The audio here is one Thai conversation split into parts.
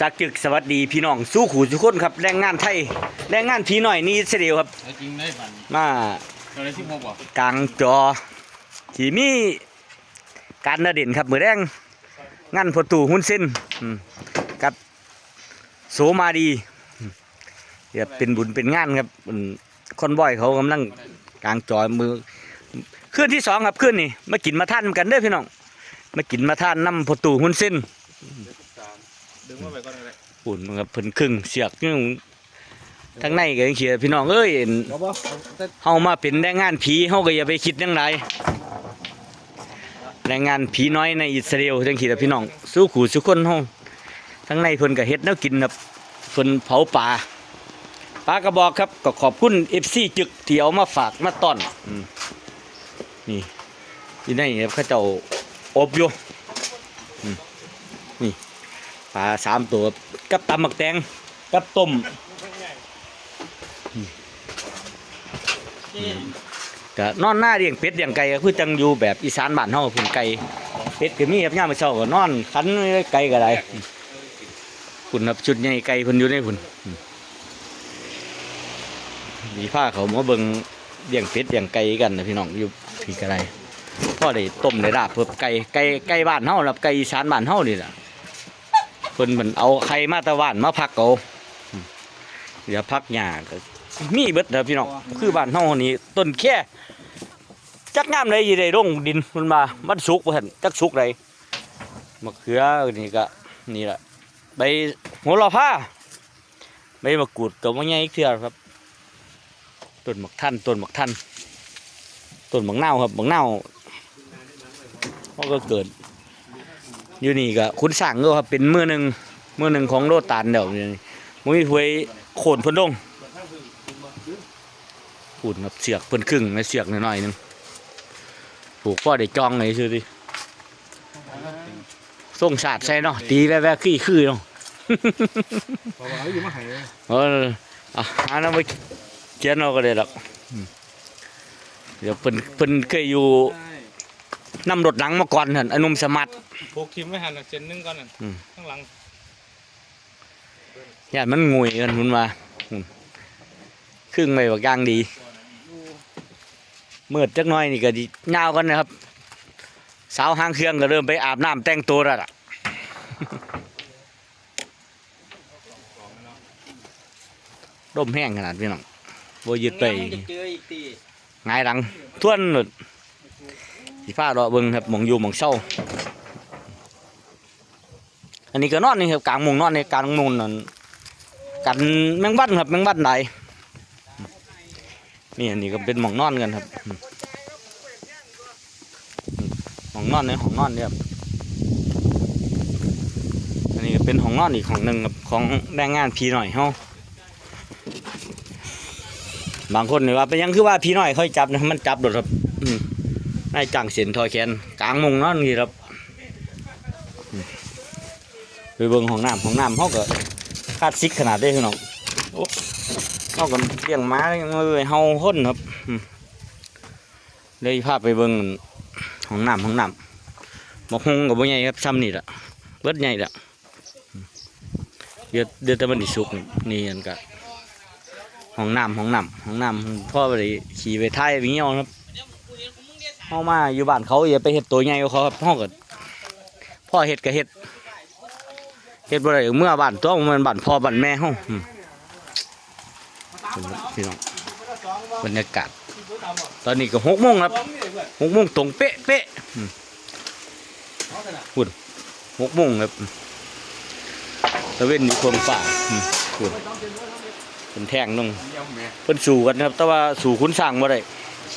สักจึกสวัสดีพี่น้องสู้ขู่ทุกคนครับแรงงานไทยแรงงานพี่หน่อยนี่เสยเดียวครับเอาจริงได้บันมาเราได้ที่หกบ่กลางจอที่มีการนาเด่นครับมือแรงงานพอตู่หุ้นเส้นอืมกับโสมาดีอืมเดี๋ยวเป็นบุญเป็นงานครับอืมคอนบอยเขากำลังกลางจอมือคืนที่สองครับคืนนี่มากินมาท่านกันเด้อพี่น้องมากินมาท่านน้ำพอตู่หุ้นเส้น ดึงมาไปก่อนเลยปุ่นมันก็เพิ่นครึ่งเสียกนี่ทั้งในก็ยังเขียพี่น้องเอ้ยเอาบ่แต่เฮามาเป็นแรงงานผีเฮาก็อย่าไปคิดจังไรแรงงานผีน้อยในอิสราเอลจังซี่ล่ะพี่น้องสู้ขู่สู้คนเฮาทั้งในเพิ่นก็เฮ็ดแนวกินครับเพิ่นเผาป่าปลากระบอกครับก็ขอบคุณ FC จึกที่เอามาฝากมาต้อนนี่ที่ในครับเขาเจ้าอบอยู่นี่ ลาสามตัวกับตำหมักแตงกับต้มก็นอนหน้าเลี้ยงเป็ดเลี้ยงไก่ก็คือจังอยู่แบบอีสานบ้านเฮาพุ่นไก่เป็ดก็มีครับยามมื้อเช้าก็นอนคันไก่ก็ได้พุ่นครับชุดใหญ่ไก่เพิ่นอยู่ในพุ่นมีผ้าเขามาเบิ่งเลี้ยงเป็ดเลี้ยงไก่กันนะพี่น้องอยู่พี่ก็ได้พอได้ต้มได้ลาบเพิ่นไก่ไก่ไก่บ้านเฮาล่ะไก่อีสานบ้านเฮานี่ล่ะ พิ่นเหมือนเอาไข่มาแตะว่านมาพักเอาอืมเดี๋ยวพักหญ้าก็มีเบิดเด้อพี่น้องคือบ้านเฮานี่ต้นแค่จักงามเลยสิได้ลงดินมันมามันสุกบ่ทันจักสุกไดมะเขือนี่ก็นี่ล่ะใบโหระพาใบมะกรูดก็บ่ใหญ่อีกเทื่อครับต้นมะท่านต้นมะท่านต้นมะนาวครับมะนาวเขาก็เกิด อยู่นี่ก็คุณสั่งก็ครับเป็นมือหนึ่งมือหนึ่งของโลตานเดี๋ยวนี้มุ้ยหวยโขนพ่นลงปูนกับเสียกเพิ่นครึ่งในเสียกหน่อยหนึงผูกพ่อได้จองไงซื่อดิส่งสาดใส่เนาะตีแว่ๆขี้คือเนาะเพราน่าอยู่เอออะอันนั้นไปเขียนเอาก็ได้หรอกเดี๋ยวเพิ่นเพิ่นเคยอยู่ นำรถหลังมาก่อนหั่นอนุมสมัติพกทิมไว้หันเจนนึงก่อนน่ะอืมข้างหลังญาติมันงวยกันพุ่นมาอืมครึ่งไม่บักอย่างดีมืดจักหน่อยนี่ก็ดียาวกันนะครับ สาวหางเครื่องก็เริ่มไปอาบน้ำแต่งตัวแล้วล่ะร่มแห้งขนาดพี่น้องโบยึดไปเจออีกตีหงายหลังทวนหลุด สีฟ้ารอเบิงครับหมองอยู่หมองเศร้าอันนี้ก็นอนนี่ครับกลางมุงนอนในกลางมุงนั่นกันแมงวันครับแมงวันใดนี่อันนี้ก็เป็นหมองนอนกันครับมหมองนอนในห้องนอนเนี่ยครับอันนี้ก็เป็นห้องนอนอีกห้องหนึ่งครับของแรงงานพีหน่อยเฮาบางคนเนี่ยว่าเป็นยังคือว่าพี่น้อยเขาจับนะมันจับโดดครับ นายจังเสียนทอยแขนกลางมุงนอนนี่ครับไปเบิ่งห้องน้ำห้องน้ำเขาก็คาดซิกขนาดได้พี่น้องเขาก็เลี้ยงม้าเลยเฮาห้นครับเลยพาไปเบิ่งห้องน้ำห้องน้ำบอกฮงกับบ่ใหญ่ครับซ้ำนี่ละเบิดใหญ่ละเดี๋ยวเดี๋ยวแต่มันดิสุกนี่อันก็ห้องน้ำห้องน้ำห้องน้ำพ่อไปขี่ไปท้ายวิ่งเอาครับ เฮามาอยู่บ้านเขาอย่าไปเฮ็ดตัวใหญ่กว่าเขาครับเฮาก็พ่อเฮ็ดก็เฮ็ดเฮ็ดบ่ได้เมื่อบ้านตัวมันบ้านพ่อบ้านแม่เฮาพี่น้องบรรยากาศ ตอนนี้ก็หกโมงครับหกโมงตรงเป๊ะเป๊ะอืมพูดหกโมงครับตะเว้นอยู่ความฝ่าอืมพูดเป็นแท่งลงเยี่ยมแม่เพิ่นสู่กันครับ แต่ว่าสู่คุณสร้างบ่ได้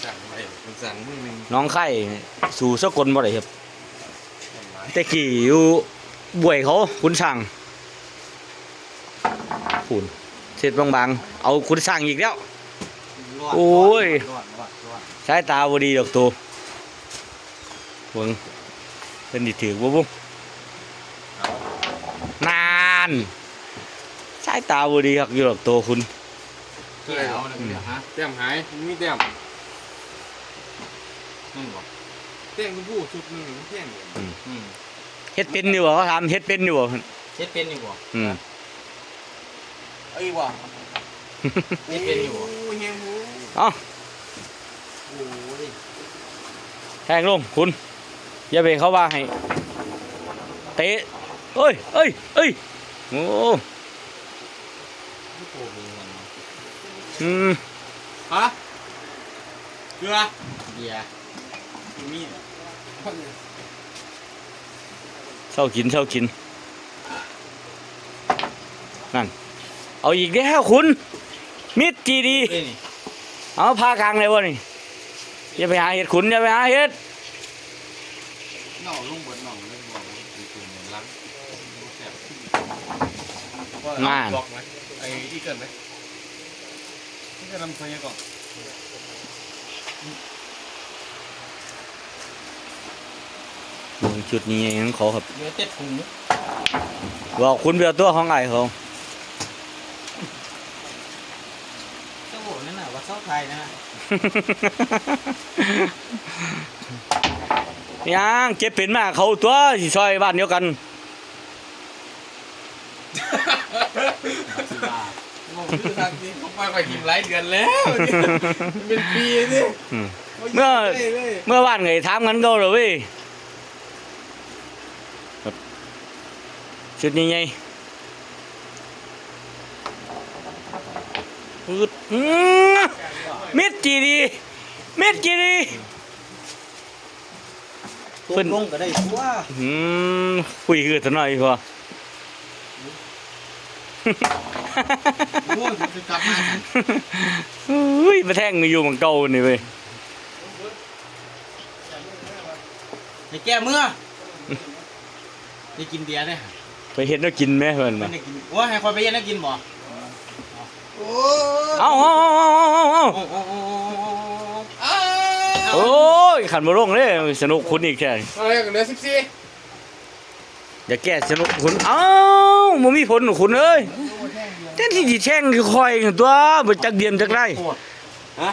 สั่งไปมันสั่งมือหนึงน้องไข่สู่สกลบ่ได้ครับแต่กี้อยู่บวยเขาคุณสร้างพูนเสร็จบางๆ เอาคุณสร้างอีกแล้ว โอ้ยรอดรอดรอดสายตาบ่ดีดอกตัวเบิ่งเป็นดิถือบ่บุนานสายตาบ่ดีครับอยู่ดอกตัวคุณเท่าไหร่เอาเนี่ยเดี๋ยวฮะแต้มหายมันมีแต้ม นั่นบ่แต้มก็พูดชุดหนึงแต้มเดียอืมเฮ็ดเป็นอยู่บ่เขาถามเฮ็ดเป็นอยู่บ่เช็ดเป็นอยู่บ่อืม เอ้ยว่ะเช็ดเป็นอยู่บ่โอ้ยเฮียหูเอาโอ้ยแทงลงคุณ อย่าไปเขาว่าให้ เตะเอ้ยเอ้ยเอ้ยโอ้โอ้มีเงินอืมฮะเกลือเบียร์ มีเศร้ากินเศร้ากิน นั่น เอาอีกแล้วคุณ มิดจีดีเอ้ยนี่เอาพากลางเลยวะนี่อย่าไปหาเห็ดขุนอย่าไปหาเห็ดน่อลุงบนน่อเล่นบอลตีตัวเหมือนล้างแสบบอกไหมไอ้ที่เกิดไหมที่จะนำเพลงก่อน เบิ่งจุดนี้ของเขาครับเบียร์เต็ดถุงบอกคุณเบียตัวของไอ้เขาเจ้าโหนั่นน่ะว่าเศร้าไทยนะฮะยังเจ็บเป็นมากเขาตัวสิซอยบ้านเดียวกันสิบบาทผมคือทางนี้เขาไปไปทีมหลายเดือนแล้วเป็นปีนี่อืมเมื่อเมื่อวานไงถามกันเขาเลยเว้ยครับ ชุดนี้ไงอืดอืมมิดจีดีมิดจีดีตัวเพิ่นลงก็ได้ทั่วอืมคุยคือตัวน้อยพอโอ้ยจะกลับมาอุ้ยมาแท่งอยู่เหมือนเก่านี่เว้ยให้แก้เมื่อได้กินเบียร์เนี่ย ไปเห็นแล้วกินไหมเพื่อนมัมานได้กินว่าให้คนไปเย็นได้กินบ่โอ้เอาเอาเอาเอาเอาเอาโอ้โอ้โอ้อ้าโอ้ยขันมาลงเลยสนุกคุณอีกแค่อะไรกันเนี่ยสิบสี่อย่าแก้สนุกคุณเอ้ามัมีผลหนูคุณเอ้ยแท่นที่จีแช่งคือคอยตัวบนจักเดียมจักไรฮะ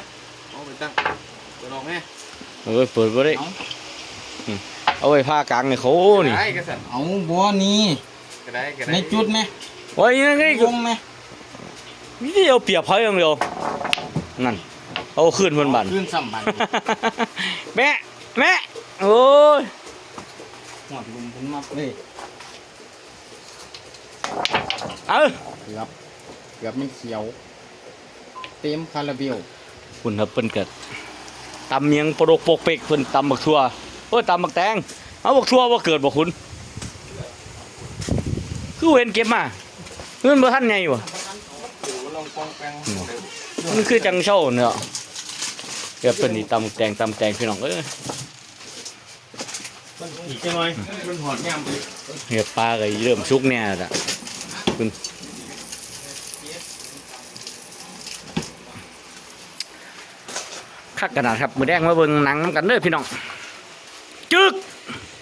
เอาไปตั้งเปิดออกไหมเออเปิดบ่ได้เอาไว้ผ้ากลางในเขานี่ได้กระสันเอาบัวนี่ ก็ได้ก็ได้ในจุดไหมโอ้ยยังไงลงไหมนี่เอาเปรียบเขาอย่างเดียวนั่นเอาขึ้นบนบันขึ้นสัมบันแม่แม่โอ้ยหอดลุมผมมาเลยเอาเกือบเกือบไม่เขียว เต็มคาราเบลคุณครับเพิ่นเกิดตำเมียงปลกปกเปกเพิ่นตำบักทั่วโอ้ยตำบักแตงเอาบักทั่วว่าเกิดบ่คุณ คือเห็นเก็บมาเงินบ่ทันไงวะลองปองแปงมันคือจังเช่าเนาะเกิดเป็นนี่ตำบักแตงตำแตงพี่น้องเอ้ยอีกจังหน่อยมันหอดยามไปเห็ดปลาก็เริ่มสุกเนี่ยละคุณคักขนาดครับมือแดงมาเบิ่งหนังน้ำกันเด้อพี่น้องจึก